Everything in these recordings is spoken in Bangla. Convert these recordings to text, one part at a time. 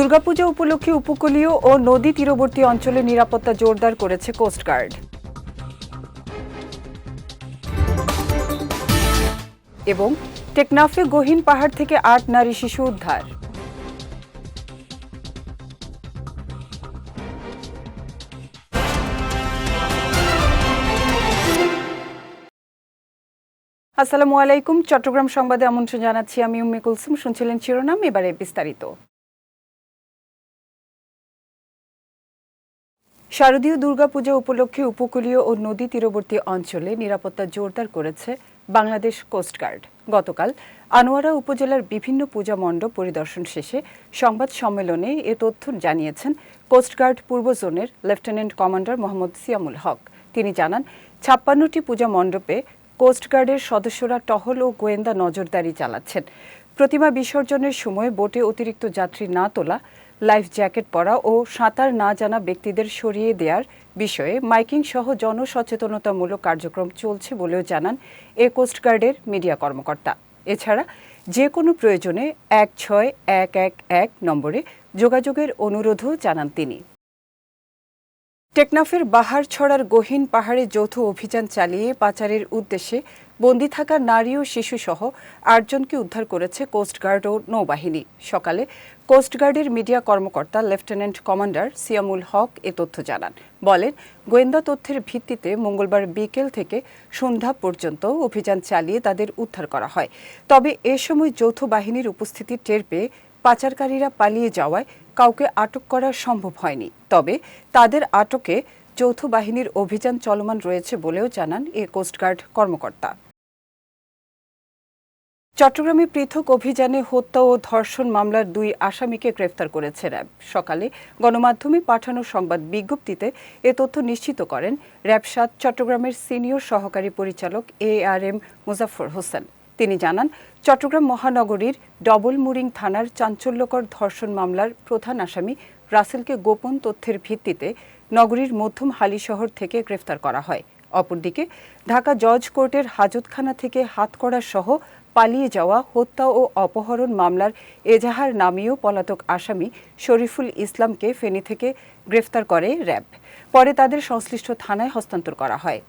দুর্গাপূজা উপলক্ষে উপকূলীয় ও নদী তীরবর্তী অঞ্চলে নিরাপত্তা জোরদার করেছে কোস্টগার্ড এবং টেকনাফে গহীন পাহাড় থেকে আট নারী শিশু উদ্ধার। আসসালামু আলাইকুম। চট্টগ্রাম সংবাদে আমন্ত্রণ জানাচ্ছি আমি উম্মে কুলসুম। শুনছিলেন শিরোনাম, এবারে বিস্তারিত। শারদীয় দুর্গাপূজা উপলক্ষে উপকূলীয় ও নদী তীরবর্তী অঞ্চলে নিরাপত্তা জোরদার করেছে বাংলাদেশ কোস্টগার্ড গতকাল আনোয়ারা উপজেলার বিভিন্ন পূজা মণ্ডপ পরিদর্শন শেষে সংবাদ সম্মেলনে এ তথ্য জানিয়েছেন কোস্টগার্ড পূর্ব জোনের লেফটেন্যান্ট কমান্ডার মোহাম্মদ সিয়ামুল হক। তিনি জানান, ছাপ্পান্নটি পূজা মণ্ডপে কোস্টগার্ডের সদস্যরা টহল ও গোয়েন্দা নজরদারি চালাচ্ছেন। প্রতিমা বিসর্জনের সময় বোটে অতিরিক্ত যাত্রী না তোলা লাইফ জ্যাকেট পরা ও সাঁতার না জানা ব্যক্তিদের সরিয়ে দেওয়ার বিষয়ে মাইকিং সহ জনসচেতনতামূলক কার্যক্রম চলছে বলেও জানান এ কোস্টগার্ডের মিডিয়া কর্মকর্তা। এছাড়া যে কোনো প্রয়োজনে এক ছয় এক এক এক নম্বরে যোগাযোগের অনুরোধও জানান তিনি। টেকনাফের বাহার ছড়ার গহীন পাহাড়ে যৌথ অভিযান চালিয়ে পাচারের উদ্দেশ্যে বন্দি থাকা নারী ও শিশুসহ আটজনকে উদ্ধার করেছে কোস্টগার্ড ও নৌবাহিনী। সকালে কোস্টগার্ডের মিডিয়া কর্মকর্তা লেফটেন্যান্ট কমান্ডার সিয়ামুল হক এ তথ্য জানান। বলেন, গোয়েন্দা তথ্যের ভিত্তিতে মঙ্গলবার বিকেল থেকে সন্ধ্যা পর্যন্ত অভিযান চালিয়ে তাদের উদ্ধার করা হয়। তবে এ সময় যৌথ বাহিনীর উপস্থিতি টের পেয়ে পাচারকারীরা পালিয়ে যাওয়ায় কাউকে আটক করা সম্ভব হয়নি। তবে তাদের আটকে যৌথ বাহিনীর অভিযান চলমান রয়েছে বলেও জানান এ কোস্টগার্ড কর্মকর্তা। চট্টগ্রামে পৃথক অভিযানে হত্যা ও ধর্ষণ মামলার দুই আসামিকে গ্রেফতার করেছে র্যাব। সকালে গণমাধ্যমে পাঠানো সংবাদ বিজ্ঞপ্তিতে এ তথ্য নিশ্চিত করেন র্যাব সাত চট্টগ্রামের সিনিয়র সহকারী পরিচালক A R M Muzaffar Hossain. তিনি জানান, চট্টগ্রাম মহানগরীর ডবল মুরিং থানার চাঞ্চল্যকর ধর্ষণ মামলার প্রধান আসামি রাসেলকে গোপন তথ্যের ভিত্তিতে নগরীর মধ্যম হালি শহর থেকে গ্রেফতার করা হয়। অপরদিকে, ঢাকা জজ কোর্টের হাজতখানা থেকে হাতকড়া সহ পালিয়ে যাওয়া হত্যা ও অপহরণ মামলার এজাহার নামীয় পলাতক আসামি শরীফুল ইসলামকে ফেনী থেকে গ্রেফতার করে র্যাব। পরে তাদের সংশ্লিষ্ট থানায় হস্তান্তর করা হয়।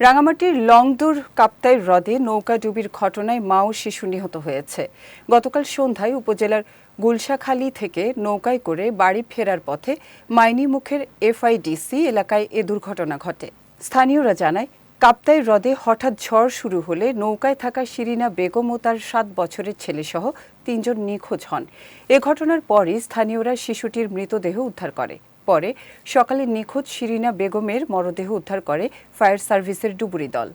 রাঙামাটির লংদুর কাপ্তাই হ্রদে নৌকা ডুবির ঘটনায় মা ও শিশু নিহত হয়েছে। গতকাল সন্ধ্যায় উপজেলার গুলশাখালী থেকে নৌকায় করে বাড়ি ফেরার পথে মাইনিমুখের এফআইডিসি এলাকায় এ দুর্ঘটনা ঘটে। স্থানীয়রা জানায়, কাপ্তাই হ্রদে হঠাৎ ঝড় শুরু হলে নৌকায় থাকা শিরিনা বেগম ও তার সাত বছরের ছেলেসহ তিনজন নিখোঁজ হন। এ ঘটনার পরই স্থানীয়রা শিশুটির মৃতদেহ উদ্ধার করে। পরে সকালে নিখোঁজ শিরিনা বেগমের মরদেহ উদ্ধার করে ফায়ার সার্ভিসের ডুবুরি দল।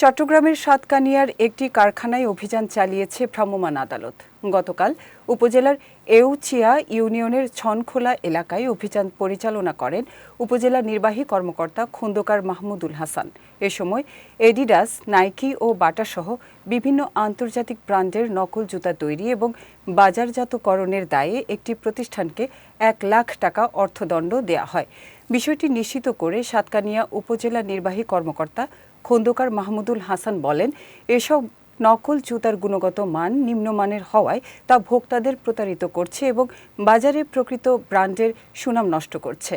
চট্টগ্রামের সাতকানিয়ার একটি কারখানায় অভিযান চালিয়েছে ভ্রাম্যমাণ আদালত। গতকাল উপজেলার এউচিয়া ইউনিয়নের ছনখোলা এলাকায় অভিযান পরিচালনা করেন উপজেলা নির্বাহী কর্মকর্তা খন্দকার মাহমুদুল হাসান। এ সময় এডিডাস, নাইকি ও বাটাসহ বিভিন্ন আন্তর্জাতিক ব্র্যান্ডের নকল জুতা তৈরি এবং বাজারজাতকরণের দায়ে একটি প্রতিষ্ঠানকে এক লাখ টাকা অর্থদণ্ড দেয়া হয়। বিষয়টি নিশ্চিত করে সাতকানিয়া উপজেলা নির্বাহী কর্মকর্তা খন্দকার মাহমুদুল হাসান বলেন, এসব নকল জুতার গুণগত মান নিম্নমানের হওয়ায় তা ভোক্তাদের প্রতারিত করছে এবং বাজারে প্রকৃত ব্র্যান্ডের সুনাম নষ্ট করছে।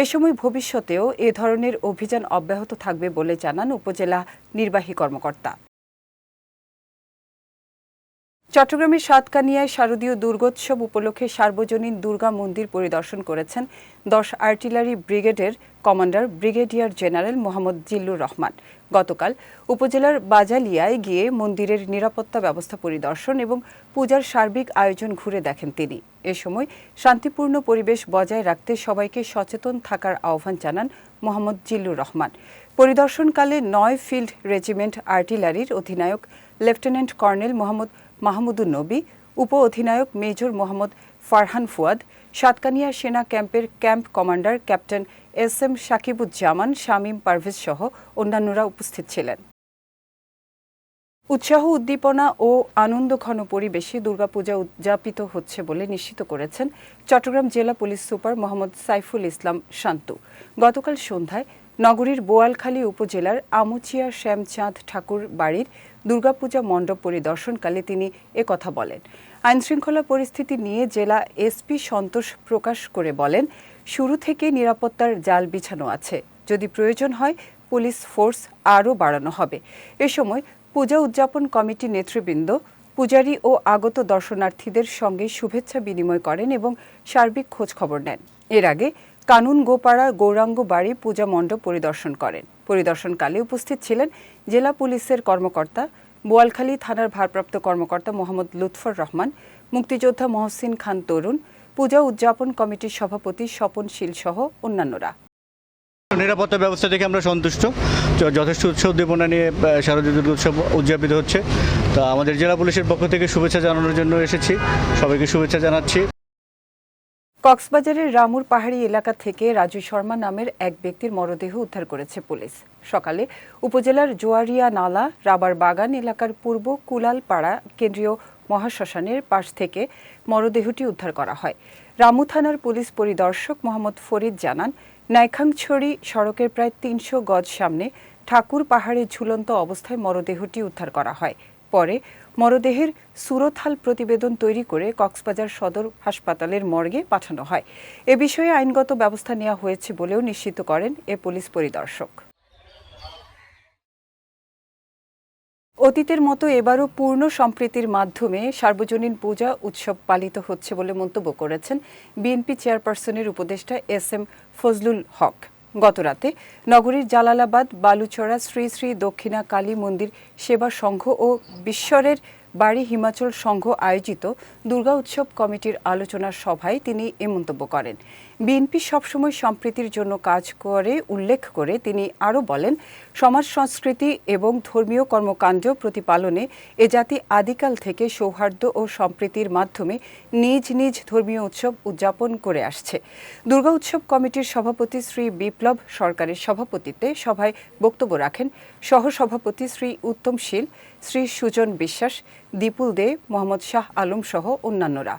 এ সময় ভবিষ্যতেও এ ধরনের অভিযান অব্যাহত থাকবে বলে জানান উপজেলা নির্বাহী কর্মকর্তা। চট্টগ্রামের সাতকানিয়ায় শারদীয় দুর্গোৎসব উপলক্ষে সার্বজনীন দুর্গা মন্দির পরিদর্শন করেছেন দশ আর্টিলারি ব্রিগেডের commander brigadier general Mohammad Zillur Rahman. গতকাল উপজেলার বাজালিয়ায় গিয়ে মন্দিরের নিরাপত্তা ব্যবস্থা পরিদর্শন এবং পূজার সার্বিক আয়োজন ঘুরে দেখেন তিনি। এ সময় শান্তিপূর্ণ পরিবেশ বজায় রাখতে সবাইকে সচেতন থাকার আহ্বান জানান মোহাম্মদ জিল্লুর রহমান। পরিদর্শনকালে নয় ফিল্ড রেজিমেন্ট আর্টিলারির অধিনায়ক লেফটেন্যান্ট কর্নেল মোহাম্মদ মাহমুদুন নবী উপ অধিনায়ক মেজর মোহাম্মদ ফারহান ফুয়াদ, সাতকানিয়া সেনা ক্যাম্পের camp commander captain S M Sakibuzzaman, Shamim Parvez সহ অন্যান্যরা উপস্থিত ছিলেন। উৎসাহ, উদ্দীপনা ও আনন্দঘন পরিবেশে দুর্গাপূজা উদযাপিত হচ্ছে বলে নিশ্চিত করেছেন চট্টগ্রাম জেলা পুলিশ সুপার মোহাম্মদ সাইফুল ইসলাম শান্তু। গতকাল সন্ধ্যায় নগরীর বোয়ালখালী উপজেলার আমুচিয়া শ্যামচাঁদ ঠাকুর বাড়ির দুর্গাপূজা মণ্ডপ পরিদর্শনকালে তিনি একথা বলেন। আইনশৃঙ্খলা পরিস্থিতি নিয়ে জেলা এসপি সন্তোষ প্রকাশ করে বলেন, শুরু থেকে নিরাপত্তার জাল বিছানো আছে। যদি প্রয়োজন হয়, পুলিশ ফোর্স আরও বাড়ানো হবে। এ সময় পূজা উদযাপন কমিটি নেতৃবৃন্দ, পূজারী ও আগত দর্শনার্থীদের সঙ্গে শুভেচ্ছা বিনিময় করেন এবং সার্বিক খোঁজ খবর নেন। এর আগে কানুন গোপাড়া গৌরাঙ্গ বাড়ি পূজা মণ্ডপ পরিদর্শন করেন। পরিদর্শনকালে উপস্থিত ছিলেন জেলা পুলিশের কর্মকর্তা, বোয়ালখালী থানার ভারপ্রাপ্ত কর্মকর্তা মোহাম্মদ লুৎফর রহমান, মুক্তিযোদ্ধা মহসিন খান তরুণ, পূজা উদযাপন কমিটির সভাপতি স্বপন শীল সহ অন্যান্যরা। নিরাপত্তা ব্যবস্থা থেকে আমরা সন্তুষ্ট। যথেষ্ট উৎসব উদ্দীপনা নিয়ে শারদীয় উৎসব উদযাপিত হচ্ছে। তা আমাদের জেলা পুলিশের পক্ষ থেকে শুভেচ্ছা জানানোর জন্য এসেছি। সবাইকে শুভেচ্ছা জানাচ্ছি। কক্সবাজারের রামুর পাহাড়ি এলাকা থেকে রাজু শর্মা নামের এক ব্যক্তির মরদেহ উদ্ধার করেছে পুলিশ। সকালে উপজেলার জোয়ারিয়া নালা, রাবার বাগান এলাকার পূর্ব কুলালপাড়া কেন্দ্রীয় মহাশ্মশানের পাশ থেকে মরদেহটি উদ্ধার করা হয়। রামু থানার পুলিশ পরিদর্শক মোহাম্মদ ফরিদ জানান নাইখাংছড়ি সড়কের প্রায় তিনশো গজ সামনে ঠাকুর পাহাড়ে ঝুলন্ত অবস্থায় মরদেহটি উদ্ধার করা হয়। পরে মরদেহের সুরথাল প্রতিবেদন তৈরি করে কক্সবাজার সদর হাসপাতালের মর্গে পাঠানো হয়। এ বিষয়ে আইনগত ব্যবস্থা নেওয়া হয়েছে বলেও নিশ্চিত করেন এ পুলিশ পরিদর্শক। অতীতের মতো এবারও পূর্ণ সম্প্রীতির মাধ্যমে সার্বজনীন পূজা উৎসব পালিত হচ্ছে বলে মন্তব্য করেছেন বিএনপি চেয়ারপারসনের উপদেষ্টা এস এম ফজলুল হক। গতরাতে নগরীর জালালাবাদ, বালুচড়া, শ্রী শ্রী দক্ষিণা কালী মন্দির সেবা সংঘ ও বিশ্বরের বাড়ি হিমাচল সংঘ আয়োজিত দুর্গা উৎসব কমিটির আলোচনা সভায় তিনি এ মন্তব্য করেন। বিএনপি সবসময় সম্প্রীতির জন্য কাজ করে, উল্লেখ করে তিনি আরও বলেন, সমাজ সংস্কৃতি এবং ধর্মীয় কর্মকাণ্ড প্রতিপালনে এ জাতি আদিকাল থেকে সৌহার্দ্য ও সম্প্রীতির মাধ্যমে নিজ নিজ ধর্মীয় উৎসব উদযাপন করে আসছে। দুর্গা উৎসব কমিটির সভাপতি শ্রী বিপ্লব সরকারের সভাপতিত্বে সভায় বক্তব্য রাখেন সহসভাপতি শ্রী উত্তম শীল, শ্রী সুজন বিশ্বাস, দীপুল দে, মোহাম্মদ শাহ আলম সহ অন্যান্যরা।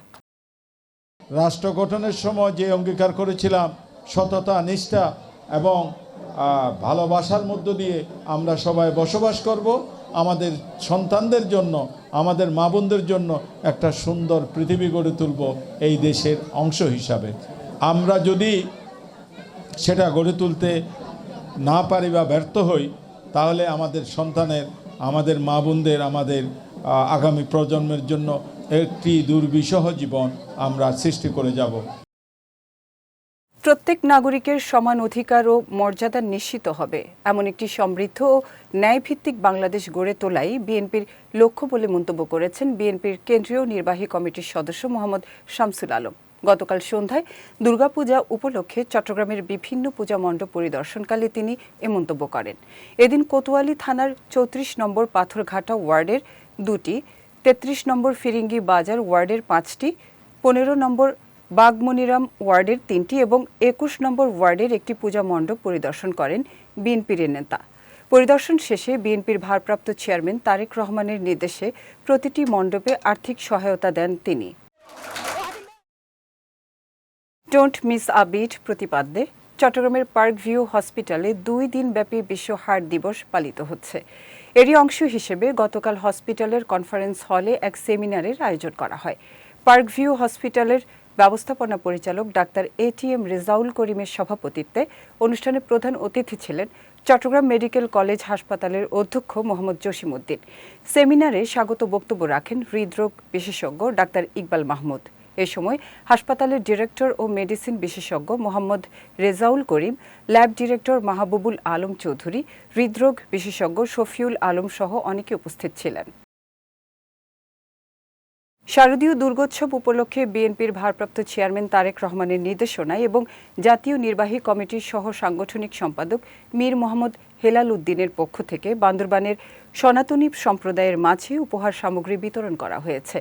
রাষ্ট্র গঠনের সময় যে অঙ্গীকার করেছিলাম, সততা, নিষ্ঠা এবং ভালোবাসার মধ্য দিয়ে আমরা সবাই বসবাস করব। আমাদের সন্তানদের জন্য, আমাদের মা বোনদের জন্য একটা সুন্দর পৃথিবী গড়ে তুলব এই দেশের অংশ হিসাবে। আমরা যদি সেটা গড়ে তুলতে না পারি বা ব্যর্থ হই, তাহলে আমাদের সন্তানের, আমাদের মা বোনদের, আমাদের আগামী প্রজন্মের জন্য একটি দুর্বিষহ জীবন আমরা সৃষ্টি করে যাব। প্রত্যেক নাগরিকের সমান অধিকার ও মর্যাদা নিশ্চিত হবে। এমন একটি সমৃদ্ধ ও ন্যায়ভিত্তিক বাংলাদেশ গড়ে তোলাই বিএনপির লক্ষ্য বলে মন্তব্য করেছেন বিএনপির কেন্দ্রীয় নির্বাহী কমিটির সদস্য মোহাম্মদ শামসুল আলম। গতকাল সন্ধ্যায় দুর্গাপূজা উপলক্ষে চট্টগ্রামের বিভিন্ন পূজা মণ্ডপ পরিদর্শনকালে তিনি এ মন্তব্য করেন। এদিন কোতোয়ালি থানার চৌত্রিশ নম্বর পাথরঘাটা ওয়ার্ডের দুটি তেত্রিশ নম্বর ফিরিঙ্গি বাজার ওয়ার্ডের পাঁচটি, পনেরো নম্বর বাগমনিরাম ওয়ার্ডের তিনটি এবং একুশ নম্বর ওয়ার্ডের একটি পূজা মণ্ডপ পরিদর্শন করেন বিএনপির নেতা। পরিদর্শন শেষে বিএনপির ভারপ্রাপ্ত চেয়ারম্যান তারেক রহমানের নির্দেশে প্রতিটি মণ্ডপে আর্থিক সহায়তা দেন তিনি। ডোন্ট মিস আবিট প্রতিপাদ্যে চট্টগ্রামের পার্ক ভিউ হসপিটালে দুই দিনব্যাপী বিশ্ব হার্ট দিবস পালিত হচ্ছে। এরই অংশ হিসেবে গতকাল হসপিটালের কনফারেন্স হলে এক সেমিনারের আয়োজন করা হয়। পার্ক ভিউ হসপিটালের ব্যবস্থাপনা পরিচালক doctor A T M Rezaul করিমের সভাপতিত্বে অনুষ্ঠানে প্রধান অতিথি ছিলেন চট্টগ্রাম মেডিকেল কলেজ হাসপাতালের অধ্যক্ষ মোহাম্মদ জসিমউদ্দিন। সেমিনারে স্বাগত বক্তব্য রাখেন হৃদরোগ বিশেষজ্ঞ ডাক্তার ইকবাল মাহমুদ। এ সময় হাসপাতালের ডিরেক্টর ও মেডিসিন বিশেষজ্ঞ মোহাম্মদ রেজাউল করিম, ল্যাব ডিরেক্টর মাহবুবুল আলম চৌধুরী, হৃদরোগ বিশেষজ্ঞ শফিউল আলম সহ অনেকে উপস্থিত ছিলেন। শারদীয় দুর্গোৎসব উপলক্ষে বিএনপির ভারপ্রাপ্ত চেয়ারম্যান তারেক রহমানের নির্দেশনায় এবং জাতীয় নির্বাহী কমিটির সহ সাংগঠনিক সম্পাদক মীর মোহাম্মদ হেলাল উদ্দিনের পক্ষ থেকে বান্দরবানের সনাতনী সম্প্রদায়ের মাঝে উপহার সামগ্রী বিতরণ করা হয়েছে।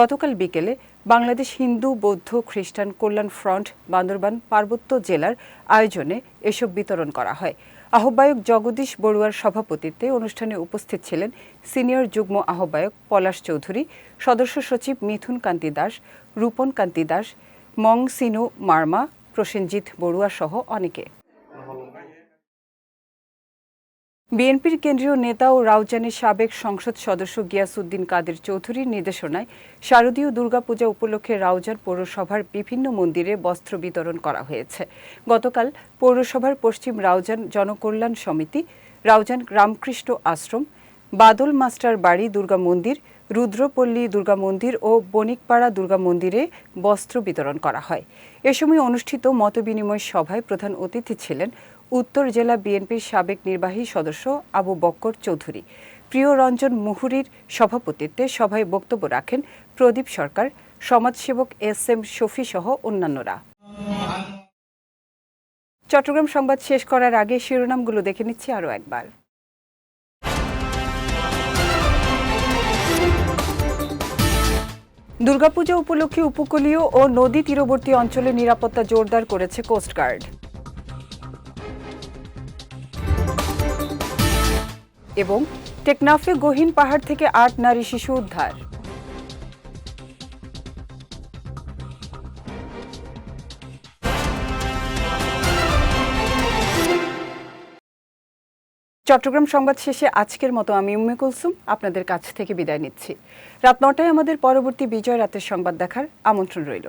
গতকাল বিকেলে বাংলাদেশ হিন্দু, বৌদ্ধ, খ্রিস্টান কল্যাণ ফ্রন্ট বান্দরবান পার্বত্য জেলার আয়োজনে এসব বিতরণ করা হয়। আহ্বায়ক জগদীশ বড়ুয়ার সভাপতিত্বে অনুষ্ঠানে উপস্থিত ছিলেন সিনিয়র যুগ্ম আহ্বায়ক পলাশ চৌধুরী, সদস্য সচিব মিথুন কান্তি দাস, রূপন কান্তি দাস মং সিনু মার্মা, প্রসেনজিৎ বড়ুয়া সহ অনেকে। বিএনপির কেন্দ্রীয় নেতা ও রাউজানের সাবেক সংসদ সদস্য গিয়াসউদ্দিন কাদের চৌধুরীর নির্দেশনায় শারদীয় দুর্গাপূজা উপলক্ষে রাউজান পৌরসভার বিভিন্ন মন্দিরে বস্ত্র বিতরণ করা হয়েছে। গতকাল পৌরসভার পশ্চিম রাউজান জনকল্যাণ সমিতি, রাউজান রামকৃষ্ণ আশ্রম, বাদল মাস্টার বাড়ি দুর্গা মন্দির, রুদ্রপল্লী দুর্গা মন্দির ও বণিকপাড়া দুর্গা মন্দিরে বস্ত্র বিতরণ করা হয়। এ সময় অনুষ্ঠিত মতবিনিময় সভায় প্রধান অতিথি ছিলেন উত্তর জেলা বিএনপির সাবেক নির্বাহী সদস্য আবু বক্কর চৌধুরী। প্রিয় রঞ্জন মুহুরীর সভাপতিত্বে সভায় বক্তব্য রাখেন প্রদীপ সরকার, সমাজসেবক এস এম শফি সহ অন্যান্যরা। চট্টগ্রাম সংবাদ শেষ করার আগে শিরোনামগুলো দেখে নিচ্ছি আরও একবার। দুর্গাপূজা উপলক্ষে উপকূলীয় ও নদী তীরবর্তী অঞ্চলে নিরাপত্তা জোরদার করেছে কোস্টগার্ড। এবং টেকনাফে গহীন পাহাড় থেকে আট নারী শিশু উদ্ধার। চট্টগ্রাম সংবাদ শেষে আজকের মতো আমি উম্মে কুলসুম আপনাদের কাছ থেকে বিদায় নিচ্ছি। রাত নটায় আমাদের পরবর্তী বিজয় রাতের সংবাদ দেখার আমন্ত্রণ রইল।